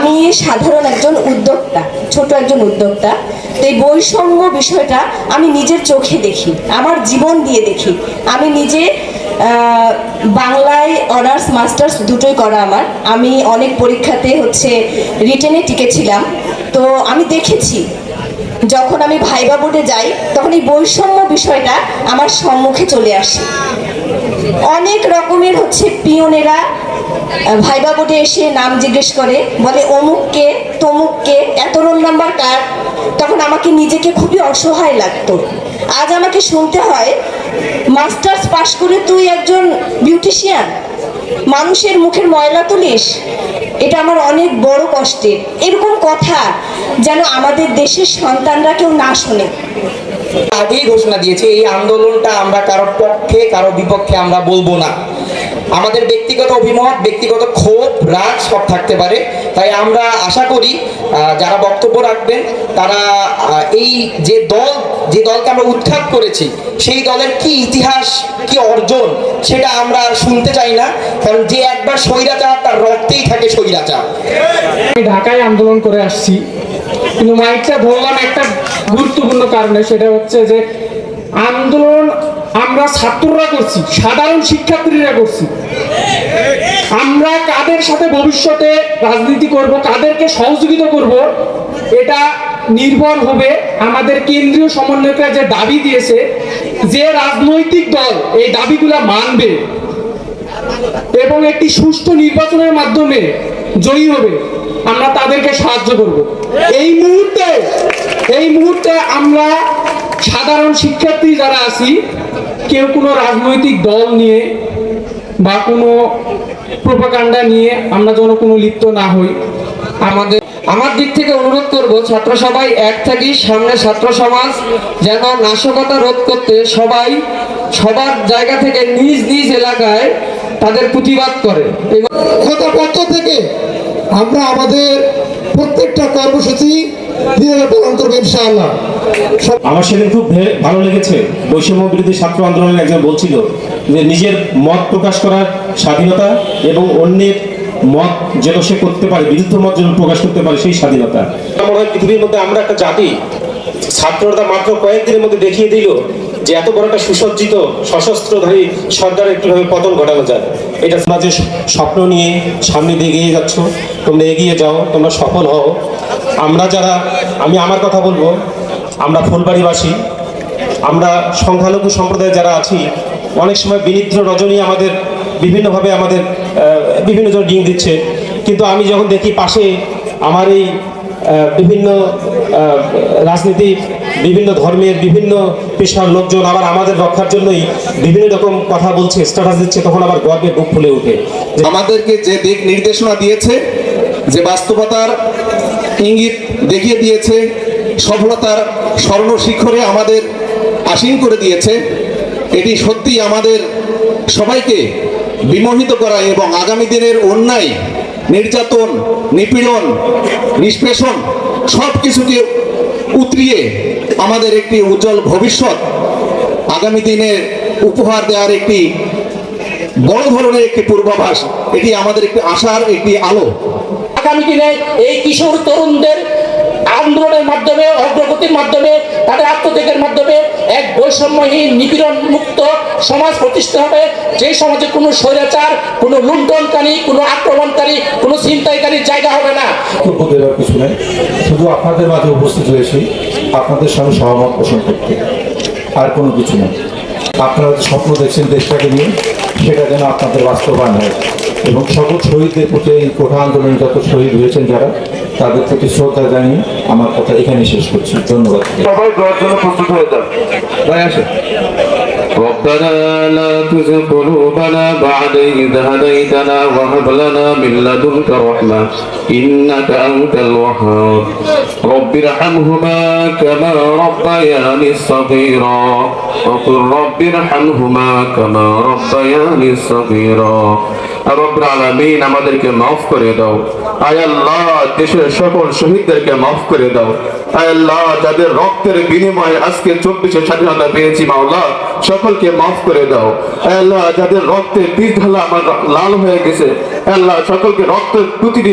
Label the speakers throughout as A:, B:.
A: আমি সাধারণ একজন উদ্যোক্তা, ছোট একজন উদ্যোক্তা। তো এই বৈষম্য বিষয়টা আমি নিজের চোখে দেখি, আমার জীবন দিয়ে দেখি। আমি নিজে বাংলায় অনার্স, মাস্টার্স দুটোই করা আমার। আমি অনেক পরীক্ষাতে হচ্ছে রিটেনে টিকেছিলাম তো আমি দেখেছি, যখন আমি ভাইবা বোর্ডে যাই, তখন এই বৈষম্য বিষয়টা আমার সম্মুখে চলে আসে। অনেক রকমের হচ্ছে পিয়নেরা ভাইবা বোর্ডে এসে নাম জিজ্ঞেস করে, বলে, অমুককে, তমুককে, এত রোল নাম্বার কার? তখন আমাকে নিজেকে খুবই অসহায় লাগতো। আজ আমাকে শুনতে হয়, মাস্টার্স পাশ করে তুই একজন বিউটিশিয়ান? মানুষের মুখের ময়লা তুলিস? এটা আমার অনেক বড় কষ্টের। এরকম কথা যেন আমাদের দেশের সন্তানরা কেউ না শোনে।
B: আগেই ঘোষণা দিয়েছে, এই আন্দোলনটা আমরা কারোর পক্ষে, কারও বিপক্ষে আমরা বলব না। আমাদের ব্যক্তিগত অভিমত, ব্যক্তিগত ক্ষোভ, রাগ সব থাকতে পারে। তাই আমরা আশা করি যারা বক্তব্য রাখবেন, তারা এই যে দল, যে দলকে আমরা উৎখাত করেছি, সেই দলের কি ইতিহাস, কি অর্জন, সেটা আমরা শুনতে চাই না। কারণ যে একবার স্বৈরাচার, তার রক্তেই থাকে স্বৈরাচার।
C: আমি ঢাকায় আন্দোলন করে আসছি, কিন্তু মাইকটা ধরলাম একটা গুরুত্বপূর্ণ কারণে, সেটা হচ্ছে যে, আন্দোলন আমরা ছাত্ররা করছি, সাধারণ শিক্ষার্থীরা করছি। আমরা কাদের সাথে ভবিষ্যতে রাজনীতি করব, কাদেরকে সহযোগিতা করব, এটা নির্ভর হবে আমাদের কেন্দ্রীয় সমন্বয়করা যে দাবি দিয়েছে, যে রাজনৈতিক দল এই দাবিগুলা মানবে এবং একটি সুষ্ঠু নির্বাচনের মাধ্যমে জয়ী হবে, আমরা তাদেরকে সাহায্য করব। এই মুহূর্তে এই মুহূর্তে আমরা সাধারণ শিক্ষার্থী যারা আছি, কেউ কোনো রাজনৈতিক দল নিয়ে বা কোনো প্রোপাকাণ্ডা নিয়ে আমরা যেন কোনো লিপ্ত না হই, আমাদের
D: আমার দিক থেকে অনুরোধ করব, ছাত্র সবাই এক থাকি, সামনে ছাত্র সমাজ যেন নাশকতা রোধ করতে সবাই সবার জায়গা থেকে নিজ নিজ এলাকায় তাদের প্রতিবাদ করে। এবং
E: গত থেকে আমরা আমাদের প্রত্যেকটা কর্মসূচি
F: আমার সেদিন খুব ভালো লেগেছে। বৈষম্য বিরোধী ছাত্র আন্দোলনের একজন বলছিল যে নিজের মত প্রকাশ করার স্বাধীনতা এবং অন্যের মত যেন সে করতে পারে, বিরুদ্ধ মত যেন প্রকাশ করতে পারে সেই স্বাধীনতা। পৃথিবীর মধ্যে আমরা একটা জাতি, ছাত্ররা মাত্র কয়েকদিনের মধ্যে দেখিয়ে দিল যে এত বড় একটা সুসজ্জিত, সশস্ত্রধারী সরকারের কীভাবে পতন ঘটানো যায়? এটা সমাজের স্বপ্ন নিয়ে সামনে দিয়ে এগিয়ে যাচ্ছ, তোমরা এগিয়ে যাও, তোমরা সফল হও। আমরা যারা, আমি আমার কথা বলব, আমরা ফুলবাড়িবাসী, আমরা সংখ্যালঘু সম্প্রদায়ে যারা আছি, অনেক সময় বিনিদ্র রজনী আমাদের বিভিন্নভাবে আমাদের বিভিন্ন জন রিং দিচ্ছে। কিন্তু আমি যখন দেখি পাশে আমার এই বিভিন্ন রাজনীতি, বিভিন্ন ধর্মের বিভিন্ন পেশার লোকজন আবার আমাদের রক্ষার জন্যই বিভিন্ন রকম কথা বলছে স্ট্যাটাস দিচ্ছে, তখন আবার গর্বে বুক ফুলে ওঠে।
G: আমাদেরকে যে দিক নির্দেশনা দিয়েছে, যে বাস্তবতার ইঙ্গিত দেখিয়ে দিয়েছে, সফলতার স্বর্ণ শিখরে আমাদের আসীন করে দিয়েছে, এটি সত্যি আমাদের সবাইকে বিমোহিত করা এবং আগামী দিনের অন্যায়, নির্যাতন, নিপীড়ন, নিষ্পেষণ সব কিছুকে উতরিয়ে আমাদের একটি উজ্জ্বল ভবিষ্যৎ আগামী দিনে উপহার দেওয়ার একটি বড় ধরনের একটি পূর্বাভাস, এটি আমাদের একটি আশার একটি আলো।
H: আগামী দিনে এই কিশোর তরুণদের আন্দোলনের মাধ্যমে, অগ্রগতির মাধ্যমে, তাদের আত্মত্যাগের মাধ্যমে এক বৈষম্যহীন, নিপীড়ন মুক্ত সমাজ প্রতিষ্ঠা হবে। যে সমাজে কোনো স্বৈরাচার, কোনো লুণ্ঠনকারী, কোনো আক্রমণকারী, কোনো ছিনতাইকারীর জায়গা হবে না।
I: কিছু নেই। শুধু আপনাদের মাঝে উপস্থিত হয়েছি। আপনাদের সঙ্গে সহমত পোষণ করতে। আর কোনো কিছু না আপনারা স্বপ্ন দেখছেন দেশটাকে নিয়ে, সেটা যেন আপনাদের বাস্তবায়ন হয়। এবং সকল শহীদদের প্রতি এই কোঠা আন্দোলনে যত শহীদ হয়েছেন যারা তাদের থেকে শ্রদ্ধা জানিয়ে আমার কথা এখানে শেষ করছি। ধন্যবাদ।
E: সবাই দেওয়ার জন্য প্রস্তুত হয়ে যান। ভাই আসে
J: ربنا لا تزغ قلوبنا بعد إذ هديتنا وهب لنا من لدنك رحمة إنك أنت الوهاب رب ارحمهما كما ربياني صغيرا وقل رب ارحمهما كما ربياني صغيرا রব্বুল আলামিন আমাদেরকে মাফ করে দাও আয় আল্লাহ দেশের সকল শহীদদেরকে মাফ করে দাও আয় আল্লাহ যাদের রক্তের বিনিময়ে আজকে চব্বিশে স্বাধীনতা পেয়েছি মাওলা সকলকে মাফ করে দাও। আল্লাহ, যাদের রক্তের বীজ আমার লাল হয়ে গেছে আল্লাহ, সকলকে রক্তের প্রতিটি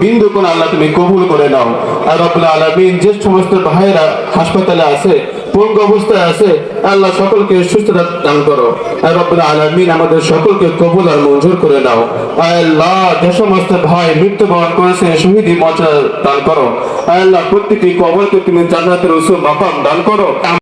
J: বিন্দু কোন আল্লাহ তুমি কবুল করে নাও। আর রব্বুল আলামিন, যে সমস্ত ভাইরা হাসপাতালে আছে অবস্থায় আছে আল্লাহ, সকলকে সুস্থতা দান করো। আর আমাদের সকলকে কবুল আর মঞ্জুর করে নাও। আল্লাহ, যে সমস্ত ভাই মৃত্যুবরণ করেছে, শহীদি মর্যাদা দান করো। আল্লাহ, প্রত্যেকটি কবরকে তুমি জান্নাতের উসুল মাকাম দান করো।